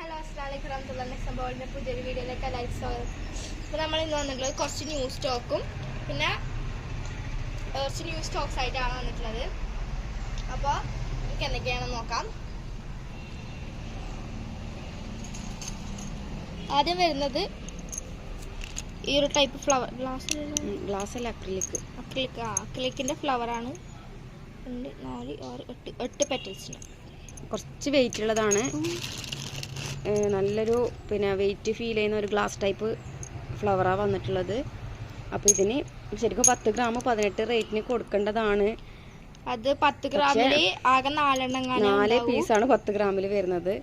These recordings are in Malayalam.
ഹലോ അസ്ലാമലൈക്കും റഹമത്തുള്ള സംഭവത്തിന്റെ പുതിയൊരു വീഡിയോയിലേക്ക് ലൈക്ക് സ്വാഗതം അപ്പോൾ നമ്മൾ ഇന്ന് വന്നിട്ടുള്ളത് കുറച്ച് ന്യൂ സ്റ്റോക്കും പിന്നെ കുറച്ച് ന്യൂ സ്റ്റോക്സ് ആയിട്ടാണ് വന്നിട്ടുള്ളത്. അപ്പോൾ നമുക്ക് എന്തൊക്കെയാണെന്ന് നോക്കാം. ആദ്യം വരുന്നത് ഈ ഒരു ടൈപ്പ് ഫ്ലവർ ഗ്ലാസ് ഗ്ലാസ് അല്ല അക്രിലിക് അക്രിലിക് ആ അക്രിലിക്കിന്റെ ഫ്ലവറാണ് രണ്ട് നാല് ആറ് എട്ട് എട്ട് പെറ്റൽസിന് കുറച്ച് വെയിറ്റ് ഉള്ളതാണ്. നല്ലൊരു പിന്നെ വെയിറ്റ് ഫീൽ ചെയ്യുന്ന ഒരു ഗ്ലാസ് ടൈപ്പ് ഫ്ലവറാണ് വന്നിട്ടുള്ളത്. അപ്പോൾ ഇതിന് ശരിക്കും പത്ത് ഗ്രാം പതിനെട്ട് റേറ്റിന് കൊടുക്കേണ്ടതാണ്. അത് പത്ത് ഗ്രാമിൽ ആകെ നാലെണ്ണം നാല് പീസാണ് പത്ത് ഗ്രാമിൽ വരുന്നത്.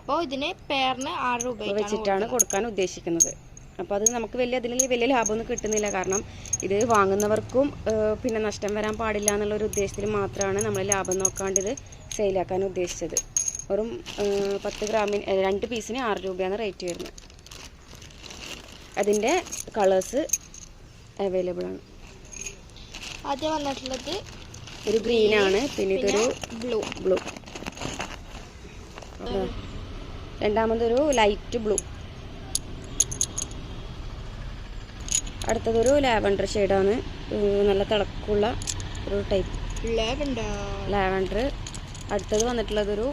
അപ്പോൾ ഇതിന് പേറിന് ആറ് രൂപ വെച്ചിട്ടാണ് കൊടുക്കാൻ ഉദ്ദേശിക്കുന്നത്. അപ്പോൾ അത് നമുക്ക് വലിയ അതിൽ വലിയ ലാഭമൊന്നും കിട്ടുന്നില്ല. കാരണം ഇത് വാങ്ങുന്നവർക്കും പിന്നെ നഷ്ടം വരാൻ പാടില്ല എന്നുള്ള ഒരു ഉദ്ദേശത്തിൽ മാത്രമാണ് നമ്മൾ ലാഭം നോക്കാണ്ട് ഇത് സെയിലാക്കാൻ ഉദ്ദേശിച്ചത്. വെറും പത്ത് ഗ്രാമിന് രണ്ട് പീസിന് ആറ് രൂപയാണ് റേറ്റ് വരുന്നത്. അതിന്റെ കളേഴ്സ് അവൈലബിൾ ആണ്. ആദ്യം വന്നിട്ടുള്ളത് ഒരു ഗ്രീൻ ആണ് പിന്നെ ഇതൊരു ബ്ലൂ. ബ്ലൂ. രണ്ടാമതൊരു ലൈറ്റ് ബ്ലൂ. അടുത്തതൊരു ലാവൻഡർ ഷെയ്ഡാണ്. നല്ല തിളക്കുള്ള ഒരു ടൈപ്പ്. ലാവൻഡർ. ലാവൻഡർ. അടുത്തത് വന്നിട്ടുള്ളതൊരു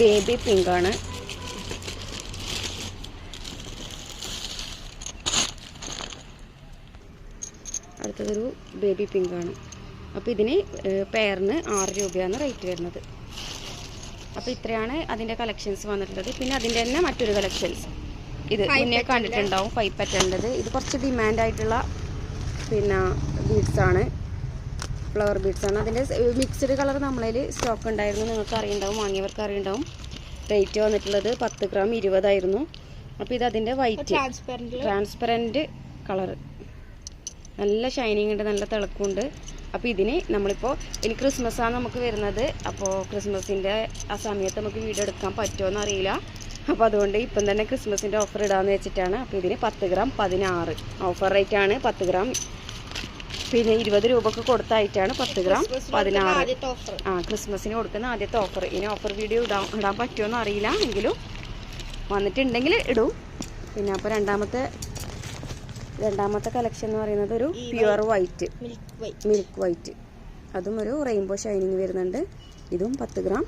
ബേബി പിങ്ക് ആണ്. അടുത്തതൊരു ബേബി പിങ്ക് ആണ്. അപ്പോൾ ഇതിന് പെയറിന് ആറ് രൂപയാണ് റേറ്റ് വരുന്നത്. അപ്പോൾ ഇത്രയാണ് അതിന്റെ കളക്ഷൻസ് വന്നിട്ടുള്ളത്. പിന്നെ അതിന്റെ തന്നെ മറ്റൊരു കളക്ഷൻസ് ഇത് പിന്നെ മുന്നേ കണ്ടിട്ടുണ്ടാവും പറ്റേണ്ടത് ഇത് കുറച്ച് ഡിമാൻഡ് ആയിട്ടുള്ള പിന്നെ ബീഡ്സ് ആണ്. ഫ്ലവർ ബീഡ്സ് ആണ്. അതിന്റെ മിക്സ്ഡ് കളർ നമ്മളതിൽ സ്റ്റോക്ക് ഉണ്ടായിരുന്നു നിങ്ങൾക്ക് അറിയുണ്ടാവും വാങ്ങിയവർക്ക് അറിയുണ്ടാവും റേറ്റ് വന്നിട്ടുള്ളത് പത്ത് ഗ്രാം ഇരുപതായിരുന്നു. അപ്പോൾ ഇത് അതിന്റെ വൈറ്റ് ട്രാൻസ്പെറന്റ് കളർ നല്ല ഷൈനിങ് ഉണ്ട് നല്ല തിളക്കമുണ്ട് അപ്പോൾ ഇതിന് നമ്മളിപ്പോൾ ഇനി ക്രിസ്മസ് ആണ് നമുക്ക് വരുന്നത്. അപ്പോൾ ക്രിസ്മസിന്റെ ആ സമയത്ത് നമുക്ക് വീഡിയോ എടുക്കാൻ പറ്റുമോ എന്നറിയില്ല. അപ്പോൾ അതുകൊണ്ട് ഇപ്പം തന്നെ ക്രിസ്മസിന്റെ ഓഫർ ഇടാമെന്ന് വെച്ചിട്ടാണ്. അപ്പോൾ ഇതിന് പത്ത് ഗ്രാം പതിനാറ്. ഓഫർ റേറ്റ് ആണ് പത്ത് ഗ്രാം പിന്നെ ഇരുപത് രൂപക്ക് കൊടുത്തായിട്ടാണ് പത്ത് ഗ്രാം പതിനാറ്. ആ ക്രിസ്മസിന് കൊടുക്കുന്ന ആദ്യത്തെ ഓഫർ ഇനി ഓഫർ വീഡിയോ ഇടാൻ ഇടാൻ പറ്റുമോ എന്ന് അറിയില്ല. എങ്കിലും വന്നിട്ടുണ്ടെങ്കിൽ ഇടും. പിന്നെ അപ്പോൾ രണ്ടാമത്തെ രണ്ടാമത്തെ കളക്ഷൻ എന്ന് പറയുന്നത് ഒരു പ്യുവർ വൈറ്റ് മിൽക്ക് വൈറ്റ് അതും ഒരു റെയിൻബോ ഷൈനിങ് വരുന്നുണ്ട്. ഇതും പത്ത് ഗ്രാം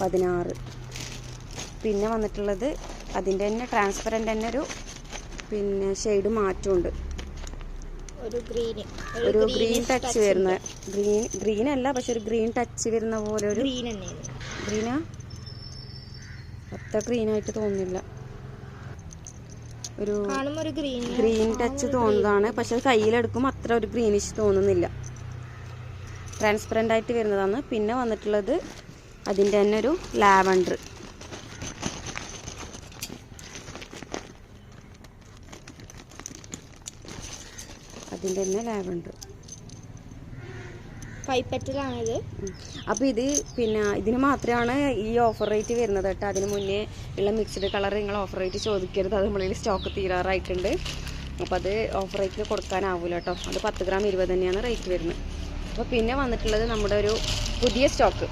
പതിനാറ്. പിന്നെ വന്നിട്ടുള്ളത് അതിന്റെ തന്നെ ട്രാൻസ്പെറന്റ് തന്നെ ഒരു പിന്നെ ഷെയ്ഡ് മാറ്റമുണ്ട് ഒരു ഗ്രീൻ ഒരു ഗ്രീൻ ടച്ച് വരുന്ന ഗ്രീൻ ഗ്രീൻ അല്ല പക്ഷെ ഒരു ഗ്രീൻ ടച്ച് വരുന്ന പോലെ ഒരു ഗ്രീൻ ഗ്രീനാ? അത്ര ഗ്രീനായിട്ട് തോന്നുന്നില്ല ഒരു ഗ്രീൻ ഗ്രീൻ ടച്ച് തോന്നുന്നതാണ്. പക്ഷെ അത് കയ്യിലെടുക്കുമ്പോൾ അത്ര ഒരു ഗ്രീനിഷ് തോന്നുന്നില്ല. ട്രാൻസ്പെറന്റ് ആയിട്ട് വരുന്നതാണ്. പിന്നെ വന്നിട്ടുള്ളത് അതിന്റെ തന്നെ ഒരു ലാവൻഡർ. അതിന്റെ തന്നെ ലാവൻഡർ പൈപ്പറ്റിലാണിത്. പെറ്റലാണിത് അപ്പോൾ ഇത് പിന്നെ ഇതിന് മാത്രമാണ് ഈ ഓഫർ റേറ്റ് വരുന്നത് കേട്ടോ. അതിന് മുന്നേ ഉള്ള മിക്സ്ഡ് കളർ നിങ്ങൾ ഓഫർ റേറ്റ് ചോദിക്കരുത്. അത് നമ്മളിൽ സ്റ്റോക്ക് തീരാറായിട്ടുണ്ട്. അപ്പോൾ അത് ഓഫർ റേറ്റിൽ കൊടുക്കാനാവില്ല കേട്ടോ. അത് പത്ത് ഗ്രാം ഇരുപത് തന്നെയാണ് റേറ്റ് വരുന്നത്. അപ്പോൾ പിന്നെ വന്നിട്ടുള്ളത് നമ്മുടെ ഒരു പുതിയ സ്റ്റോക്ക്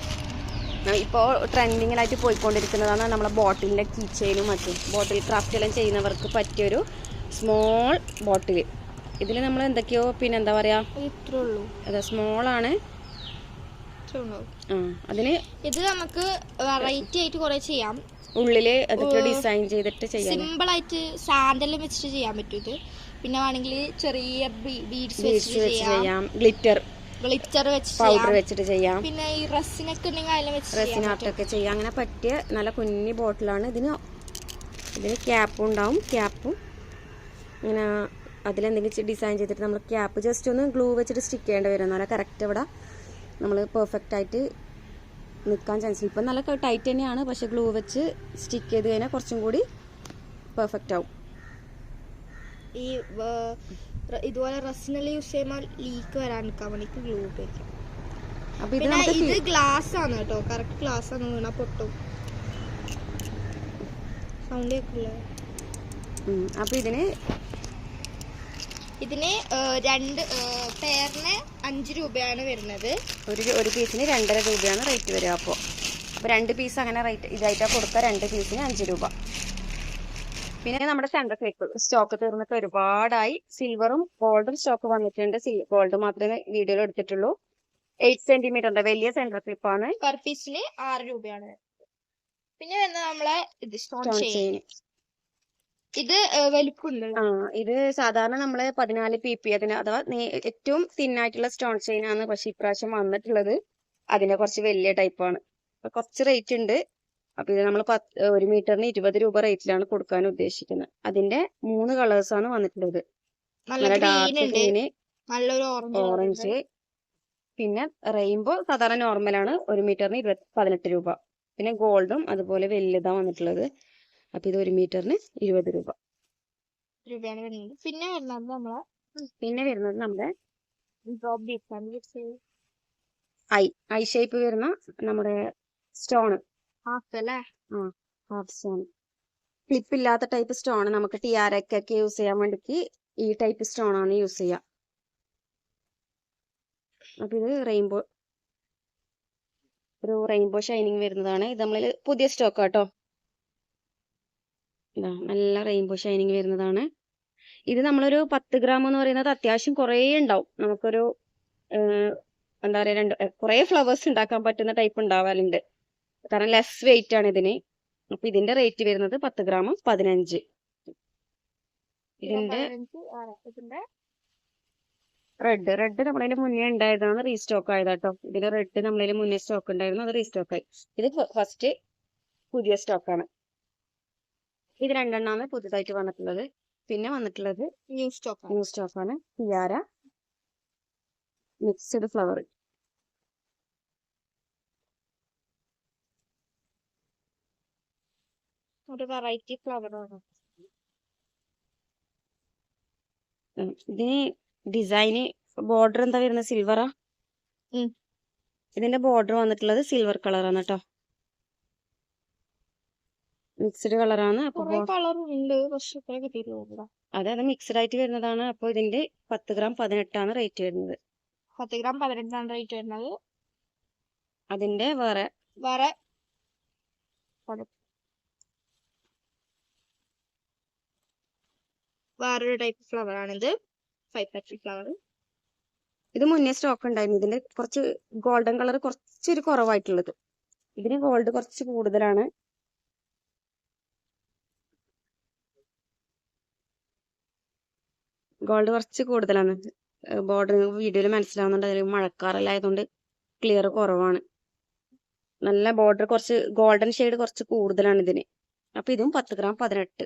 ഇപ്പോൾ ട്രെൻഡിങ്ങിലായിട്ട് പോയിക്കൊണ്ടിരിക്കുന്നതാണ് നമ്മളെ ബോട്ടിലിന്റെ കീ ചെയിനും മറ്റും. ബോട്ടിൽ ക്രാഫ്റ്റ് എല്ലാം ചെയ്യുന്നവർക്ക് പറ്റിയൊരു സ്മോൾ ബോട്ടിൽ ഇതിൽ നമ്മൾ എന്തൊക്കെയോ പിന്നെ എന്താ പറയുക ഇത്രേ ഉള്ളൂ അതെ സ്മോളാണ് ആ അതിന് ഇത് നമുക്ക് വെറൈറ്റി ആയിട്ട് കുറെ ചെയ്യാം. ഉള്ളിൽ അതൊക്കെ ഡിസൈൻ ചെയ്തിട്ട് ചെയ്യാം സിമ്പിൾ ആയിട്ട് സാൻഡലും വെച്ചിട്ട് ചെയ്യാൻ പറ്റും ഇത്. പിന്നെ വേണമെങ്കിൽ ചെറിയ ബീഡ്സ് വെച്ച് ചെയ്യാം. ഗ്ലിറ്റർ ഗ്ലിറ്റർ വെച്ച് പൗഡർ വെച്ചിട്ട് ചെയ്യാം. പിന്നെ ഈ റസിനൊക്കെ ഉണ്ടെങ്കിൽ അതിലും വെച്ച് ചെയ്യാം റെസിനാർട്ടൊക്കെ ചെയ്യാം. അങ്ങനെ പറ്റിയ നല്ല കുഞ്ഞി ബോട്ടിലാണ് ഇതിന് ഇതിന് ക്യാപ്പും ഉണ്ടാവും. ക്യാപ്പും ഇങ്ങനെ അതിലെന്തെങ്കിലും ഡിസൈൻ ചെയ്തിട്ട് നമ്മൾ ക്യാപ്പ് ജസ്റ്റ് ഒന്ന് ഗ്ലൂ വെച്ചിട്ട് സ്റ്റിക്ക് ചെയ്യേണ്ടി വരും എന്നാൽ കറക്റ്റ് ഇവിടെ നമ്മൾ പെർഫെക്റ്റ് ആയിട്ട് നിൽക്കാൻ ചാൻസ് ഇപ്പം നല്ല ടൈറ്റ് തന്നെയാണ്. പക്ഷെ ഗ്ലൂ വെച്ച് സ്റ്റിക്ക് ചെയ്ത് കഴിഞ്ഞാൽ കുറച്ചും കൂടി പെർഫെക്റ്റ് ആവും. ഈ ഇതുപോലെ റസിനെല്ലാം യൂസ് ചെയ്യുമ്പോൾ ലീക്ക് വരാണ്ടിരിക്കാൻ വേണ്ടിട്ട് ഗ്ലൂ ഉപയോഗിക്കാം. പിന്നെ ഇത് ഗ്ലാസ് ആണ് കേട്ടോ. കറക്റ്റ് ഗ്ലാസ് ആണ്. വീണാ പൊട്ടും. സൗണ്ട് കേൾക്കില്ല? അപ്പോൾ ഇതിന് ഇതിന് രണ്ട് പേരിന് അഞ്ച് രൂപയാണ് വരുന്നത്. ഒരു ഒരു പീസിന് രണ്ടര രൂപയാണ് റേറ്റ് വരിക അപ്പോൾ അപ്പോൾ രണ്ട് പീസ് അങ്ങനെ റേറ്റ് ഇതായിട്ടാണ് കൊടുക്കുക. രണ്ട് പീസിന് അഞ്ച് രൂപ. പിന്നെ നമ്മുടെ സെൻട്രൽ കേക്ക് സ്റ്റോക്ക് തീർന്നിട്ട് ഒരുപാടായി. സിൽവറും ഗോൾഡും സ്റ്റോക്ക് വന്നിട്ടുണ്ട്. ഗോൾഡ് മാത്രമേ വീഡിയോയിൽ എടുത്തിട്ടുള്ളൂ. എയ്റ്റ് സെന്റിമീറ്ററിന്റെ വലിയ സെൻട്രൽ ക്ലിപ്പാണ് പെർ പീസിന് ആറ് രൂപയാണ്. പിന്നെ വരുന്നത് നമ്മളെ ഇത് സ്റ്റോൺ ചെയിൻ ഇത് വലിപ്പമുണ്ട്. ആ ഇത് സാധാരണ നമ്മൾ പതിനാല് പി പി അതിന് അഥവാ ഏറ്റവും തിന്നായിട്ടുള്ള സ്റ്റോൺ ചെയിൻ ആണ് പക്ഷെ ഇപ്രാവശ്യം വന്നിട്ടുള്ളത്. അതിന്റെ കുറച്ച് വലിയ ടൈപ്പാണ് കുറച്ച് റേറ്റ് ഉണ്ട്. അപ്പൊ ഇത് നമ്മൾ പത്ത് ഒരു മീറ്ററിന് ഇരുപത് രൂപ റേറ്റിലാണ് കൊടുക്കാൻ ഉദ്ദേശിക്കുന്നത്. അതിന്റെ മൂന്ന് കളേഴ്സ് ആണ് വന്നിട്ടുള്ളത്. നല്ല ഗ്രീൻ ഡാർക്ക് ഗ്രീന് നല്ലൊരു ഓറഞ്ച് പിന്നെ റെയിൻബോ സാധാരണ നോർമൽ ആണ്. ഒരു മീറ്ററിന് ഇരുപത്തി പതിനെട്ട് രൂപ. പിന്നെ ഗോൾഡും അതുപോലെ വലിയതാണ് വന്നിട്ടുള്ളത്. അപ്പൊ ഇത് ഒരു മീറ്ററിന് ഇരുപത് രൂപ. രൂപയാണ് വരുന്നത്. പിന്നെ വരുന്നത് നമ്മളെ പിന്നെ വരുന്നത് നമ്മുടെ ഐ ഐ ഷേപ്പ് വരുന്ന നമ്മുടെ സ്റ്റോൺ ഹാഫ് അല്ലേ? ഹാഫ് സ്റ്റോൺ ക്ലിപ്പ് ഇല്ലാത്ത ടൈപ്പ് സ്റ്റോൺ നമുക്ക് ടിയാരക്കൊക്കെ യൂസ് ചെയ്യാൻ വേണ്ടിക്ക് ഈ ടൈപ്പ് സ്റ്റോൺ ആണ് യൂസ് ചെയ്യാ. അപ്പൊ ഇത് റെയിൻബോ ഒരു റെയിൻബോ ഷൈനിങ് വരുന്നതാണ്. ഇത് നമ്മളിൽ പുതിയ സ്റ്റോക്ക് കേട്ടോ നല്ല റെയിൻബോ ഷൈനിങ് വരുന്നതാണ്. ഇത് നമ്മളൊരു പത്ത് ഗ്രാം എന്ന് പറയുന്നത് അത്യാവശ്യം കുറേ ഉണ്ടാവും. നമുക്കൊരു എന്താ പറയാ രണ്ട് കുറേ ഫ്ലവേഴ്സ് ഉണ്ടാക്കാൻ പറ്റുന്ന ടൈപ്പ് ഉണ്ടാവാറുണ്ട്. കാരണം ലെസ് വെയിറ്റ് ആണ് ഇതിന്. അപ്പൊ ഇതിന്റെ റേറ്റ് വരുന്നത് പത്ത് ഗ്രാം പതിനഞ്ച്. ഇതിന്റെ ഇതിന്റെ റെഡ് റെഡ് നമ്മളതിന് മുന്നേ ഉണ്ടായതാണ് റീസ്റ്റോക്ക് ആയതാട്ടോ. ഇതിന്റെ റെഡ് നമ്മളതിന് മുന്നേ സ്റ്റോക്ക് ഉണ്ടായിരുന്നു അത് റീസ്റ്റോക്ക് ആയി. ഇത് ഫസ്റ്റ് പുതിയ സ്റ്റോക്കാണ് ഇത് രണ്ടെണ്ണമാണ് പുതുതായിട്ട് വന്നിട്ടുള്ളത്. പിന്നെ വന്നിട്ടുള്ളത് ന്യൂ സ്റ്റോക്ക് ന്യൂ സ്റ്റോക്കാണ് പിയാര മിക്സ്ഡ് ഫ്ലവർ ഒരു വെറൈറ്റി ഫ്ലവർ ആണ്. ഇതിന് ഡിസൈന് ബോർഡർ എന്താ വരുന്നത്? സിൽവറാ ഇതിന്റെ ബോർഡർ വന്നിട്ടുള്ളത് സിൽവർ കളറാണ് കേട്ടോ. മിക്സ്ഡ് കളറാണ്. അതെ അത് മിക്സ്ഡ് ആയിട്ട് വരുന്നതാണ്. അപ്പൊ ഇതിന്റെ പത്ത് ഗ്രാം പതിനെട്ടാണ് റേറ്റ് വരുന്നത്. പത്ത് ഗ്രാം പതിനെട്ടാണ് റേറ്റ് വരുന്നത്. അതിന്റെ വേറെ വേറെ വേറൊരു ടൈപ്പ് ഫ്ലവർ ആണിത്. ഫൈവ് പെറ്റൽ ഫ്ലവർ ഇത് മുന്നേ സ്റ്റോക്ക് ഉണ്ടായിരുന്നു. ഇതിന്റെ കുറച്ച് ഗോൾഡൻ കളർ കുറച്ചൊരു കുറവായിട്ടുള്ളത്. ഇതിന് ഗോൾഡ് കുറച്ച് കൂടുതലാണ്. ഗോൾഡ് കുറച്ച് കൂടുതലാണ്. ബോർഡർ വീഡിയോയിൽ മനസ്സിലാവുന്നുണ്ട്. അതിൽ മഴക്കാറല്ലായതുകൊണ്ട് ക്ലിയർ കുറവാണ്. നല്ല ബോർഡർ കുറച്ച് ഗോൾഡൻ ഷെയ്ഡ് കുറച്ച് കൂടുതലാണ് ഇതിന്. അപ്പൊ ഇതും പത്ത് ഗ്രാം പതിനെട്ട്.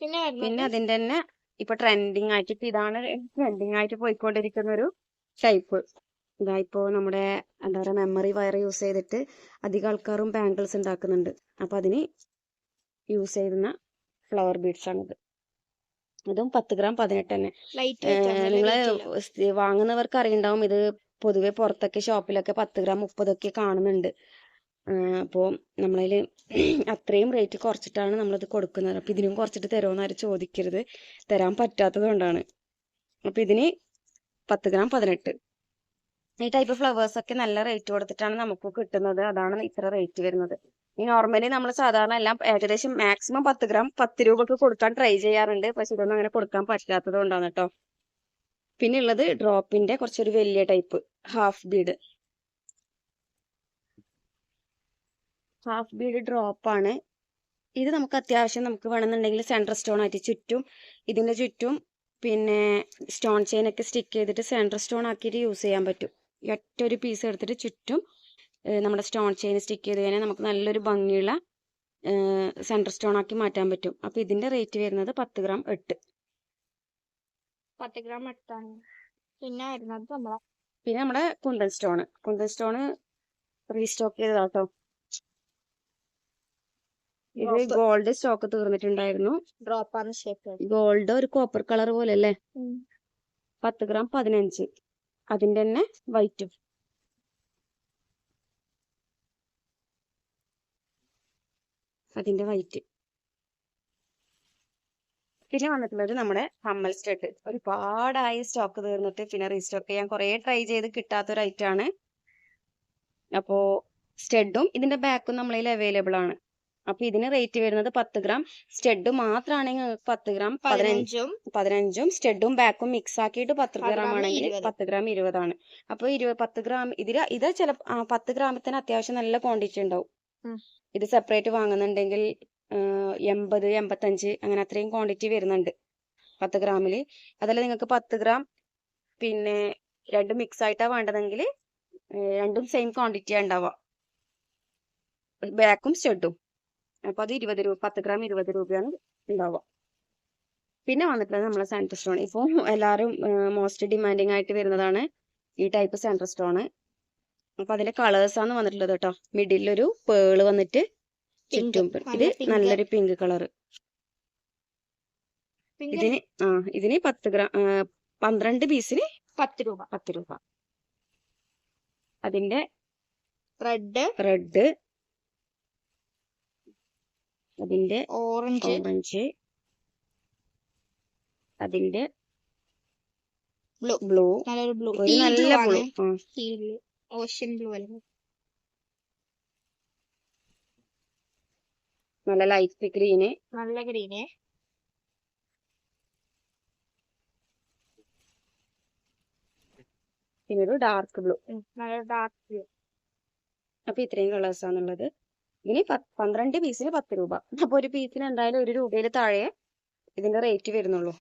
പിന്നെ അതിന്റെ തന്നെ ഇപ്പൊ ട്രെൻഡിങ് ആയിട്ട് ഇപ്പൊ ഇതാണ് ട്രെൻഡിങ് ആയിട്ട് പോയിക്കൊണ്ടിരിക്കുന്ന ഒരു ടൈപ്പ് ഇതാ ഇപ്പോ നമ്മുടെ എന്താ പറയാ മെമ്മറി വയർ യൂസ് ചെയ്തിട്ട് അധികം ആൾക്കാരും ബാംഗിൾസ് ഉണ്ടാക്കുന്നുണ്ട് അപ്പൊ അതിന് യൂസ് ചെയ്യുന്ന ഫ്ലവർ ബീഡ്സ് ആണിത്. ഇതും പത്ത് ഗ്രാം പതിനെട്ട് തന്നെ. ലൈറ്റ് നിങ്ങൾ വാങ്ങുന്നവർക്ക് അറിയുണ്ടാവും ഇത് പൊതുവെ പുറത്തൊക്കെ ഷോപ്പിലൊക്കെ പത്ത് ഗ്രാം മുപ്പതൊക്കെ കാണുന്നുണ്ട്. അപ്പോൾ നമ്മളതിൽ അത്രയും റേറ്റ് കുറച്ചിട്ടാണ് നമ്മളിത് കൊടുക്കുന്നത്. അപ്പം ഇതിനും കുറച്ചിട്ട് തരുമോ ആരും ചോദിക്കരുത്. തരാൻ പറ്റാത്തത് കൊണ്ടാണ്. അപ്പം ഇതിന് പത്ത് ഗ്രാം പതിനെട്ട്. ഈ ടൈപ്പ് ഫ്ലവേഴ്സ് ഒക്കെ നല്ല റേറ്റ് കൊടുത്തിട്ടാണ് നമുക്ക് കിട്ടുന്നത്. അതാണ് ഇത്ര റേറ്റ് വരുന്നത്. നോർമലി നമ്മൾ സാധാരണ എല്ലാം ഏകദേശം മാക്സിമം പത്ത് ഗ്രാം പത്ത് രൂപക്ക് കൊടുക്കാൻ ട്രൈ ചെയ്യാറുണ്ട്. പക്ഷെ ഇതൊന്നും അങ്ങനെ കൊടുക്കാൻ പറ്റാത്തത് കൊണ്ടാണ് കേട്ടോ പിന്നെ ഉള്ളത് ഡ്രോപ്പിന്റെ കുറച്ചൊരു വലിയ type half bead. Half bead ഡ്രോപ്പാണ്. ഇത് നമുക്ക് അത്യാവശ്യം നമുക്ക് വേണമെന്നുണ്ടെങ്കിൽ സെൻട്രൽ സ്റ്റോൺ ആയിട്ട് ചുറ്റും ഇതിന്റെ ചുറ്റും പിന്നെ സ്റ്റോൺ ചെയിൻ ഒക്കെ സ്റ്റിക്ക് ചെയ്തിട്ട് സെൻട്രൽ സ്റ്റോൺ ആക്കിയിട്ട് യൂസ് ചെയ്യാൻ പറ്റും. ഒറ്റ ഒരു പീസ് എടുത്തിട്ട് ചുറ്റും നമ്മുടെ സ്റ്റോൺ ചെയിൻ സ്റ്റിക്ക് ചെയ്ത് കഴിഞ്ഞാൽ നമുക്ക് നല്ലൊരു ഭംഗിയുള്ള സെൻട്രൽ സ്റ്റോൺ ആക്കി മാറ്റാൻ പറ്റും. അപ്പൊ ഇതിന്റെ റേറ്റ് വരുന്നത് പത്ത് ഗ്രാം എട്ട്. പത്ത് ഗ്രാം എട്ടാണ്. പിന്നെ വരുന്നത് നമ്മളെ പിന്നെ നമ്മുടെ കുന്തൽ സ്റ്റോൺ കുന്തൽ സ്റ്റോൺ റീസ്റ്റോക്ക് ചെയ്തതാട്ടോ. ഇത് ഗോൾഡ് സ്റ്റോക്ക് തീർന്നിട്ടുണ്ടായിരുന്നു. ഡ്രോപ്പ് ആണ് ഷേപ്പ് ഗോൾഡ് ഒരു കോപ്പർ കളർ പോലെ അല്ലേ പത്ത് ഗ്രാം പതിനഞ്ച്. അതിന്റെ തന്നെ വൈറ്റും അതിന്റെ വൈറ്റ് പിന്നെ വന്നിട്ടുള്ളത് നമ്മുടെ ഹമ്മൽ സ്റ്റഡ് ഒരുപാടായി സ്റ്റോക്ക് തീർന്നിട്ട് പിന്നെ റീസ്റ്റോക്ക് ചെയ്യാൻ കുറേ ട്രൈ ചെയ്ത് കിട്ടാത്തൊരു ഐറ്റം ആണ്. അപ്പോ സ്റ്റഡും ഇതിന്റെ ബാക്കും നമ്മളിൽ അവൈലബിൾ ആണ്. അപ്പൊ ഇതിന് റേറ്റ് വരുന്നത് പത്ത് ഗ്രാം സ്റ്റെഡ് മാത്രമാണെങ്കിൽ പത്ത് ഗ്രാം പതിനഞ്ച് പതിനഞ്ചും സ്റ്റെഡും ബാക്കും മിക്സ് ആക്കിയിട്ട് പത്ത് ഗ്രാം ആണെങ്കിൽ. പത്ത് ഗ്രാം ഇരുപതാണ് അപ്പൊ ഇരുപത് പത്ത് ഗ്രാം ഇതിൽ ഇത് ചില പത്ത് ഗ്രാമത്തിന് അത്യാവശ്യം നല്ല ക്വാണ്ടിറ്റി ഉണ്ടാവും. ഇത് സെപ്പറേറ്റ് വാങ്ങുന്നുണ്ടെങ്കിൽ എൺപത് എൺപത്തഞ്ച് അങ്ങനെ അത്രയും ക്വാണ്ടിറ്റി വരുന്നുണ്ട് പത്ത് ഗ്രാമിൽ അതല്ല നിങ്ങൾക്ക് പത്ത് ഗ്രാം പിന്നെ രണ്ടും മിക്സ് ആയിട്ടാ വേണ്ടതെങ്കിൽ രണ്ടും സെയിം ക്വാണ്ടിറ്റിയാ ഉണ്ടാവുക ബാക്കും സ്റ്റഡും അപ്പൊ അത് ഇരുപത് രൂപ പത്ത് ഗ്രാം ഇരുപത് രൂപയാണ് ഉണ്ടാവുക പിന്നെ വന്നിട്ടുള്ളത് നമ്മളെ സെന്റർ സ്റ്റോൺ ഇപ്പോൾ എല്ലാവരും മോസ്റ്റ് ഡിമാൻഡിങ് ആയിട്ട് വരുന്നതാണ് ഈ ടൈപ്പ് സെന്റർ സ്റ്റോൺ അപ്പൊ അതിലെ കളേഴ്സ് ആണ് വന്നിട്ടുള്ളത് കേട്ടോ. മിഡിലൊരു പേൾ വന്നിട്ട് ചുറ്റും ഇത് നല്ലൊരു പിങ്ക് കളർ ഇതിന് ആ ഇതിന് പത്ത് ഗ്രാം പന്ത്രണ്ട് പീസിന് പത്ത് രൂപ. പത്ത് രൂപ. അതിന്റെ റെഡ്. റെഡ്. അതിന്റെ ഓറഞ്ച്. ഓറഞ്ച്. അതിന്റെ ബ്ലൂ. ബ്ലൂ. നല്ല ബ്ലൂ. നല്ല ബ്ലൂ ഓഷ്യൻ ബ്ലൂ അല്ലേ? നല്ല ലൈറ്റ് ഗ്രീന് നല്ല ഗ്രീന് പിന്നെ ഒരു ഡാർക്ക് ബ്ലൂ നല്ല ഡാർക്ക് ബ്ലൂ അപ്പൊ ഇത്രയും കളേഴ്സ് ആണുള്ളത്. ഇതിന് പന്ത്രണ്ട് പീസിന് പത്ത് രൂപ. അപ്പൊ ഒരു പീസിന് എന്തായാലും ഒരു രൂപയിൽ താഴെ ഇതിന്റെ റേറ്റ് വരുന്നുള്ളൂ.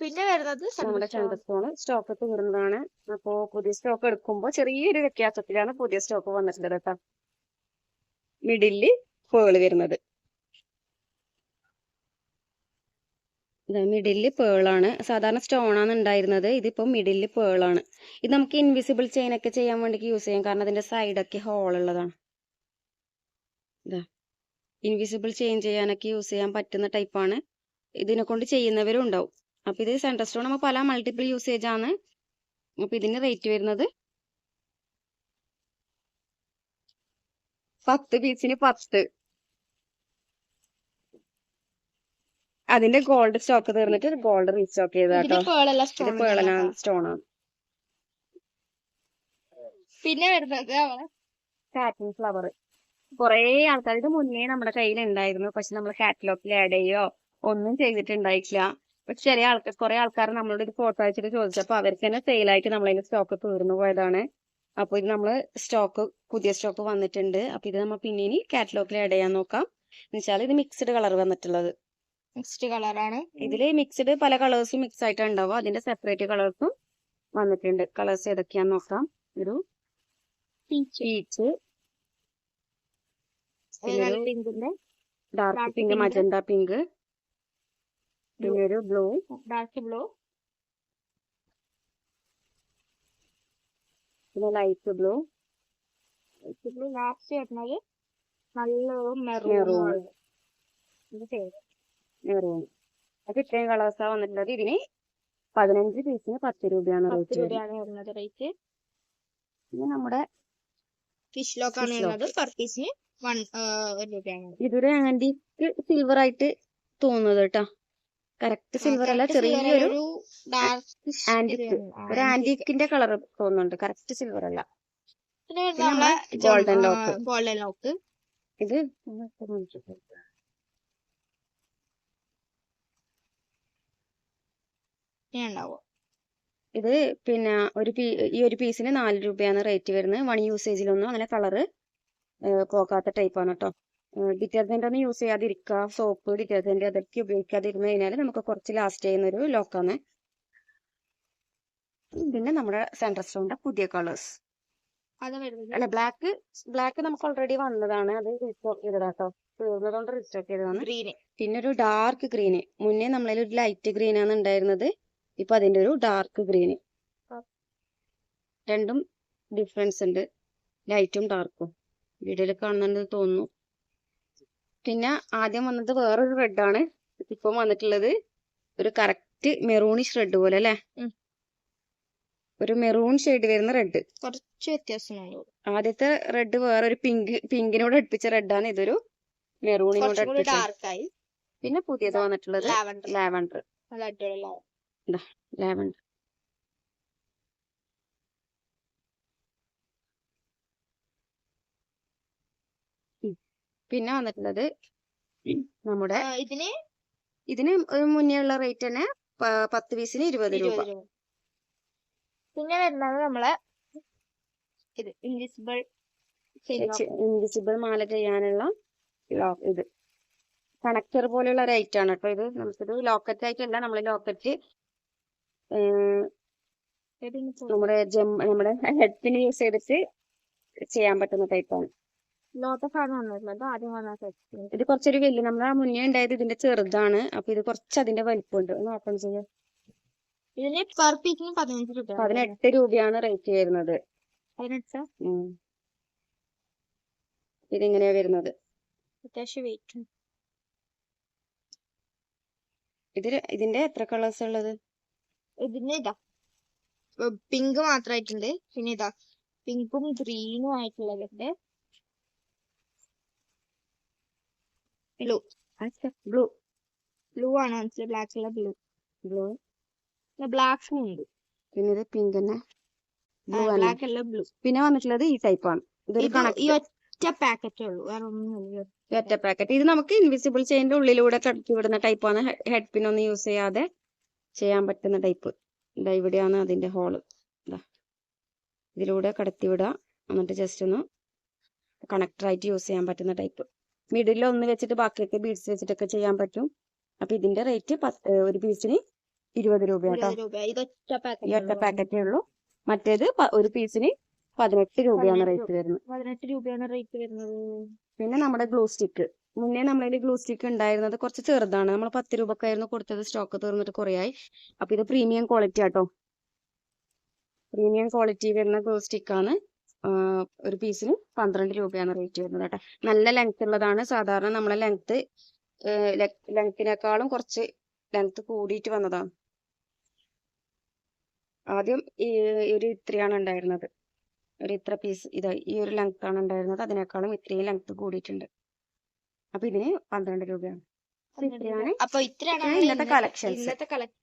പിന്നെ വരുന്നത് നമ്മുടെ ചന്തസ്റ്റോണ് സ്റ്റോക്ക് തീർന്നതാണ്. അപ്പോ പുതിയ സ്റ്റോക്ക് എടുക്കുമ്പോൾ ചെറിയൊരു വ്യത്യാസത്തിലാണ് പുതിയ സ്റ്റോക്ക് വന്നിട്ടുള്ളത് കേട്ടോ. മിഡിൽ പേൾ വരുന്നത്. മിഡിൽ പേളാണ്. സാധാരണ സ്റ്റോൺ ആണ് ഉണ്ടായിരുന്നത്. ഇതിപ്പോ മിഡിൽ പേളാണ്. ഇത് നമുക്ക് ഇൻവിസിബിൾ ചെയിൻ ഒക്കെ ചെയ്യാൻ വേണ്ടി യൂസ് ചെയ്യാം. കാരണം അതിന്റെ സൈഡൊക്കെ ഹോൾ ഉള്ളതാണ്. ഇതാ. ഇൻവിസിബിൾ ചെയിൻ ചെയ്യാനൊക്കെ യൂസ് ചെയ്യാൻ പറ്റുന്ന ടൈപ്പാണ് ഇതിനെ കൊണ്ട് ചെയ്യുന്നവരും ഉണ്ടാവും അപ്പൊ ഇത് സെൻട്രൽ സ്റ്റോൺ നമുക്ക് പല മൾട്ടിപ്പിൾ യൂസേജ് ആണ്. അപ്പൊ ഇതിന് റേറ്റ് വരുന്നത് പത്ത് പീസിന് പത്ത്. അതിന്റെ ഗോൾഡ് സ്റ്റോക്ക് തീർന്നിട്ട് ഗോൾഡ് റീസ്റ്റോക്ക് ചെയ്തോ ഇതിന് കേട്ടോ പേളല്ല ഇത് സ്റ്റോൺ ആണ് പിന്നെ വരുന്നത് സാറ്റിൻ ഫ്ലവർ കുറേ ആൾക്കാർ ഇത് മുന്നേ നമ്മുടെ കയ്യിൽ ഉണ്ടായിരുന്നു പക്ഷെ നമ്മൾ കാറ്റലോഗിൽ ആഡ് ചെയ്യോ ഒന്നും ചെയ്തിട്ടുണ്ടായിട്ടില്ല. പക്ഷെ ചില ആൾക്കാർ കുറെ ആൾക്കാർ നമ്മളോട് ഇത് ഫോട്ടോ അയച്ചിട്ട് ചോദിച്ചപ്പോൾ അവർക്ക് തന്നെ സെയിലായിട്ട് നമ്മളതിന്റെ സ്റ്റോക്ക് തീർന്നു പോയതാണ്. അപ്പോൾ ഇത് നമ്മൾ സ്റ്റോക്ക് പുതിയ സ്റ്റോക്ക് വന്നിട്ടുണ്ട്. അപ്പോൾ ഇത് നമ്മൾ പിന്നെ ഇനി കാറ്റലോഗിൽ ആഡ് ചെയ്യാൻ നോക്കാം. എന്നുവെച്ചാൽ ഇത് മിക്സ്ഡ് കളർ വന്നിട്ടുള്ളത്. നെക്സ്റ്റ് കളറാണ് ഇതിൽ മിക്സ്ഡ് പല കളേഴ്സും മിക്സ് ആയിട്ട് ഉണ്ടാവും. അതിന്റെ സെപ്പറേറ്റ് കളേഴ്സും വന്നിട്ടുണ്ട്. കളേഴ്സ് ഏതൊക്കെയാന്ന് നോക്കാം. ഒരു പീച്ച് പിങ്കിന്റെ ഡാർക്ക് പിങ്ക്. മജന്ത പിങ്ക് പിന്നെ ഒരു ബ്ലൂ ഡാർക്ക് ബ്ലൂ പിന്നെ light blue light blue last വരുന്നത് നല്ലൊരു മെറൂൺ മെറൂൺ അപ്പൊ ഇത്രയും കളേഴ്സാ വന്നിട്ടുള്ളത്. ഇതിന് പതിനഞ്ച് പീസിന് പത്ത് രൂപയാണ് റേറ്റ് വരുന്നത്. റേറ്റ് പിന്നെ നമ്മുടെ ഫിഷ് ലോക്ക് ആണ് വരുന്നത് പെർ പീസിന് വൺ രൂപയാണ്. ഇതൊരു ആന്റിക്ക് സിൽവർ ആയിട്ട് തോന്നുന്നത് കേട്ടോ. കറക്റ്റ് സിൽവർ അല്ല ചെറിയൊരു ആന്റിക് ഒരു ആന്റിക്കിന്റെ കളർ തോന്നുന്നുണ്ട് കറക്റ്റ് സിൽവർ അല്ല. നമ്മളെ golden ഗോൾഡൻ ലോക്ക് ഇത് ഇത് പിന്നെ ഒരു ഈ ഒരു പീസിന് നാല് രൂപയാണ് റേറ്റ് വരുന്നത്. വൺ യൂസേജിലൊന്നും അങ്ങനെ കളറ് പോകാത്ത ടൈപ്പാണ് കേട്ടോ ഡിറ്റർജന്റ് ഒന്നും യൂസ് ചെയ്യാതിരിക്കുക. സോപ്പ് ഡിറ്റർജന്റ് അതൊക്കെ ഉപയോഗിക്കാതിരുന്നു കഴിഞ്ഞാൽ നമുക്ക് കുറച്ച് ലാസ്റ്റ് ചെയ്യുന്ന ഒരു ലോക്കാണ്. പിന്നെ നമ്മുടെ സെൻട്രൽ സ്റ്റോണിന്റെ പുതിയ കളേഴ്സ് അല്ല ബ്ലാക്ക് ബ്ലാക്ക് നമുക്ക് ഓൾറെഡി വന്നതാണ്. അത് റീസ്റ്റോക്ക് ചെയ്തതാട്ടോ. തീർന്നതുകൊണ്ട് റീസ്റ്റോക്ക് ചെയ്തതാണ്. ഗ്രീന് പിന്നെ ഒരു ഡാർക്ക് ഗ്രീന് മുന്നേ നമ്മളതിൽ ഒരു ലൈറ്റ് ഗ്രീൻ ആണ് ഉണ്ടായിരുന്നത്. ഇപ്പൊ അതിന്റെ ഒരു ഡാർക്ക് ഗ്രീന് രണ്ടും ഡിഫറൻസ് ഉണ്ട്. ലൈറ്റും ഡാർക്കും വീഡിയോയിൽ കാണുന്നുണ്ടെന്ന് തോന്നുന്നു. പിന്നെ ആദ്യം വന്നത് വേറൊരു റെഡ് ആണ്. ഇപ്പം വന്നിട്ടുള്ളത് ഒരു കറക്റ്റ് മെറൂണിഷ് റെഡ് പോലെ അല്ലേ? ഒരു മെറൂൺ ഷെയ്ഡ് വരുന്ന റെഡ് കുറച്ച് വ്യത്യാസമുണ്ട് ആദ്യത്തെ റെഡ് വേറൊരു പിങ്ക് പിങ്കിനോട് അടുപ്പിച്ച റെഡാണ് ഇതൊരു മെറൂണിനോട് കുറച്ചും കൂടി അടുപ്പിച്ച പിന്നെ പുതിയത് വന്നിട്ടുള്ളത് ലാവണ്ടർ ലാവണ്ടർ നല്ല പിന്നെ വന്നിട്ടുള്ളത് നമ്മുടെ ഇതിന്? ഇതിന് മുന്നേ ഉള്ള റേറ്റ് തന്നെ പത്ത് പീസിന് ഇരുപത് രൂപ ഇരുപത് രൂപ. പിന്നെ വരുന്നത് നമ്മളെ ഇത് ഇൻവിസിബിൾ ഇൻവിസിബിൾ മാല ചെയ്യാനുള്ള ഇത്. കണക്ടർ പോലെയുള്ള ഒരു ഐറ്റം ആണ് കേട്ടോ ഇത്. നമുക്കിത് ലോക്കറ്റ് ആയിട്ടല്ല നമ്മൾ ലോക്കറ്റ് നമ്മുടെ ജം നമ്മുടെ ഹെഡ്പിന് യൂസ് ചെയ്തിട്ട് ചെയ്യാൻ പറ്റുന്ന ടൈപ്പാണ് ലോട്ടസ് ആണ് വന്നിട്ടുള്ളത് ആദ്യം വന്ന സെറ്റ് ഇത് കുറച്ചൊരു വലിയ നമ്മുടെ മുന്നേ ഉണ്ടായത് ഇതിന്റെ ചെറുതാണ്. അപ്പൊ ഇത് കുറച്ച് അതിന്റെ വലിപ്പമുണ്ട്. ഒന്ന് ഓപ്പൺ ചെയ്യാം. ഇതിന് പെർ പീസിന് പതിനഞ്ച് രൂപ പതിനെട്ട് രൂപയാണ് റേറ്റ് വരുന്നത്. പതിനെട്ട്. ഇതിങ്ങനെയാ വരുന്നത്? അത്യാവശ്യം വെയിറ്റ് ഇത് ഇതിന്റെ എത്ര കളേഴ്സ് ഉള്ളത്? ഇതിന്റെ ഇതാ പിങ്ക് മാത്രമായിട്ടുണ്ട്. പിന്നെ ഇതാ പിങ്കും ഗ്രീനും ആയിട്ടുള്ളതുണ്ട് ബ്ലൂ ബ്ലൂ ബ്ലൂ ആണ് മനസ്സിലായി ബ്ലാക്ക് ഉള്ള ബ്ലൂ ബ്ലൂ പിന്നെ ബ്ലാക്കും ഉണ്ട് പിന്നെ ഇത് പിങ്ക് തന്നെ ബ്ലൂ ബ്ലാക്ക് അല്ല ബ്ലൂ പിന്നെ വന്നിട്ടുള്ളത് ഈ ടൈപ്പ് ആണ് ഈ ഒറ്റ പാക്കറ്റേ ഉള്ളൂ വേറെ ഒന്നും ഒറ്റ പാക്കറ്റ് ഇത് നമുക്ക് ഇൻവിസിബിൾ ചെയിന്റെ ഉള്ളിലൂടെ കടത്തി വിടുന്ന ടൈപ്പ് ആണ് ഹെഡ് പിൻ ഒന്നും യൂസ് ചെയ്യാതെ ചെയ്യാൻ പറ്റുന്ന ടൈപ്പ് ഇതാ ഇവിടെയാണ് അതിന്റെ ഹോൾ ഇതാ ഇതിലൂടെ കടത്തി വിടുക എന്നിട്ട് ജസ്റ്റ് ഒന്ന് കണക്ടറായിട്ട് യൂസ് ചെയ്യാൻ പറ്റുന്ന ടൈപ്പ് മിഡിൽ ഒന്ന് വെച്ചിട്ട് ബാക്കിയൊക്കെ ബീഡ്സ് വെച്ചിട്ടൊക്കെ ചെയ്യാൻ പറ്റും. അപ്പൊ ഇതിന്റെ റേറ്റ് ഒരു പീസിന് ഇരുപത് രൂപ കേട്ടോ ഈ ഒറ്റ പാക്കറ്റ് പാക്കറ്റേ ഉള്ളൂ. മറ്റേത് ഒരു പീസിന് പതിനെട്ട് രൂപയാണ് റേറ്റ് വരുന്നത്. പതിനെട്ട് രൂപയാണ് റേറ്റ് വരുന്നത്. പിന്നെ നമ്മുടെ ഗ്ലൂ സ്റ്റിക്ക് മുന്നേ നമ്മളതിൽ ഗ്ലൂ സ്റ്റിക്ക് ഉണ്ടായിരുന്നത് കുറച്ച് ചെറുതാണ്. നമ്മൾ പത്ത് രൂപക്കായിരുന്നു കൊടുത്തത്. സ്റ്റോക്ക് തീർന്നിട്ട് കുറയായി. അപ്പൊ ഇത് പ്രീമിയം ക്വാളിറ്റി ആട്ടോ പ്രീമിയം ക്വാളിറ്റി വരുന്ന ഗ്ലൂ സ്റ്റിക്കാണ് ഒരു പീസിന് പന്ത്രണ്ട് രൂപയാണ് റേറ്റ് വരുന്നത് കേട്ടോ. നല്ല ലെങ്ത് ഉള്ളതാണ്. സാധാരണ നമ്മളെ ലെങ്ത് ലെങ്ത്തിനേക്കാളും കുറച്ച് ലെങ്ത് കൂടിയിട്ട് വന്നതാണ്. ആദ്യം ഈ ഒരു ഇത്രയാണ് ഉണ്ടായിരുന്നത്. ഒരു ഇത്ര പീസ് ഇതാ ഈ ഒരു ലെങ്ത് ആണ് ഉണ്ടായിരുന്നത്. അതിനേക്കാളും ഇത്രയും ലെങ്ത് കൂടിയിട്ടുണ്ട്. അപ്പൊ ഇതിന് പന്ത്രണ്ട് രൂപയാണ്. അപ്പൊ ഇത്രയാണ് ഇന്നത്തെ കളക്ഷൻസ് collections. ഇന്നത്തെ കളക്ഷൻ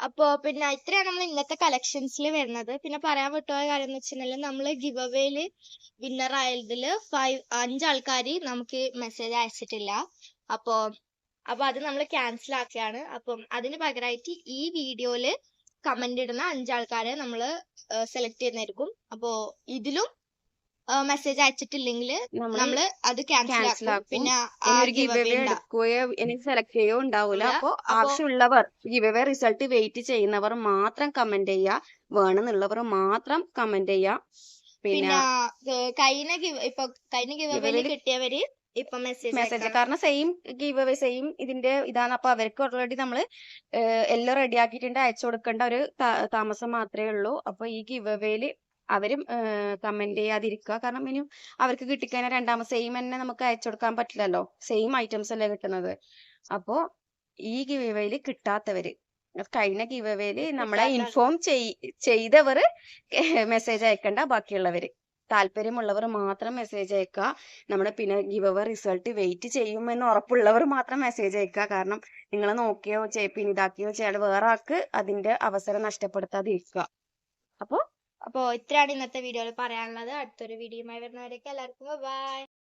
അപ്പൊ പിന്നെ ഇത്രയാണ് നമ്മൾ ഇന്നത്തെ കളക്ഷൻസിൽ വരുന്നത്. പിന്നെ പറയാൻ വിട്ടുപോയ കാര്യം എന്ന് വെച്ചിട്ടുണ്ടെങ്കിൽ നമ്മൾ ഗിവ് അവേയിൽ വിന്നർ ആയതിൽ ഫൈവ് അഞ്ചാൾക്കാര് നമുക്ക് മെസ്സേജ് അയച്ചിട്ടില്ല. അപ്പോ അപ്പൊ അത് നമ്മൾ ക്യാൻസൽ ആക്കിയാണ്. അപ്പം അതിന് പകരമായിട്ട് ഈ വീഡിയോയിൽ കമന്റ് ഇടുന്ന അഞ്ചാൾക്കാരെ നമ്മൾ സെലക്ട് ചെയ്യുന്നതായിരിക്കും അപ്പോ ഇതിലും മെസ്സേജ് അയച്ചിട്ടില്ലെങ്കിൽ നമ്മൾ നമ്മൾ അത് ക്യാൻസൽ ആക്കും. പിന്നെ എടുക്കുകയോ ഇനി സെലക്ട് ചെയ്യുകയോ ഉണ്ടാവില്ല ഇല്ല. അപ്പൊ അപ്പൊ- ആവശ്യമുള്ളവർ ഗിവ് റിസൾട്ട് വെയിറ്റ് ചെയ്യുന്നവർ മാത്രം കമന്റ് ചെയ്യുക. വേണമെന്നുള്ളവർ മാത്രം കമന്റ് ചെയ്യുക. പിന്നെ കഴിഞ്ഞ ഗിവ് ഇപ്പൊ കഴിഞ്ഞ ഗിവ് കിട്ടിയവര് ഇപ്പൊ മെസ്സേജ് കാരണം സെയിം ഗീവ് അവേ സെയിം ഇതിന്റെ ഇതാണ്. അപ്പൊ അവർക്ക് ഓൾറെഡി നമ്മൾ എല്ലാം റെഡി ആക്കിയിട്ടുണ്ട്. അയച്ചു കൊടുക്കേണ്ട ഒരു താമസം മാത്രമേ ഉള്ളൂ. അപ്പൊ ഈ ഗീവ് അവേയിൽ അവരും കമന്റ് ചെയ്യാതിരിക്കുക. കാരണം ഇനി അവർക്ക് കിട്ടിക്കഴിഞ്ഞാൽ രണ്ടാമത് സെയിം തന്നെ നമുക്ക് അയച്ചു കൊടുക്കാൻ പറ്റില്ലല്ലോ. സെയിം ഐറ്റംസ് അല്ലേ കിട്ടുന്നത്. അപ്പോ ഈ ഗിവ് എവേയിൽ കിട്ടാത്തവര് കഴിഞ്ഞ ഗിവ് എവേയിൽ നമ്മളെ ഇൻഫോം ചെയ്തവർ മെസ്സേജ് അയക്കണ്ട ബാക്കിയുള്ളവര്. താല്പര്യമുള്ളവർ മാത്രം മെസ്സേജ് അയക്കുക. നമ്മുടെ പിന്നെ ഗിവ് അവർ റിസൾട്ട് വെയിറ്റ് ചെയ്യുമെന്ന് ഉറപ്പുള്ളവർ മാത്രം മെസ്സേജ് അയക്കുക. കാരണം നിങ്ങൾ നോക്കിയോ പിന്നെ ഇതാക്കിയോ ചെയ്യാതെ വേറെ ആൾക്ക് അതിന്റെ അവസരം നഷ്ടപ്പെടുത്താതിരിക്കുക. അപ്പൊ അപ്പൊ ഇത്രയാണ് ഇന്നത്തെ വീഡിയോയിൽ പറയാനുള്ളത്. അടുത്തൊരു വീഡിയോയുമായി വരുന്നവരേക്ക് എല്ലാവർക്കും ബൈ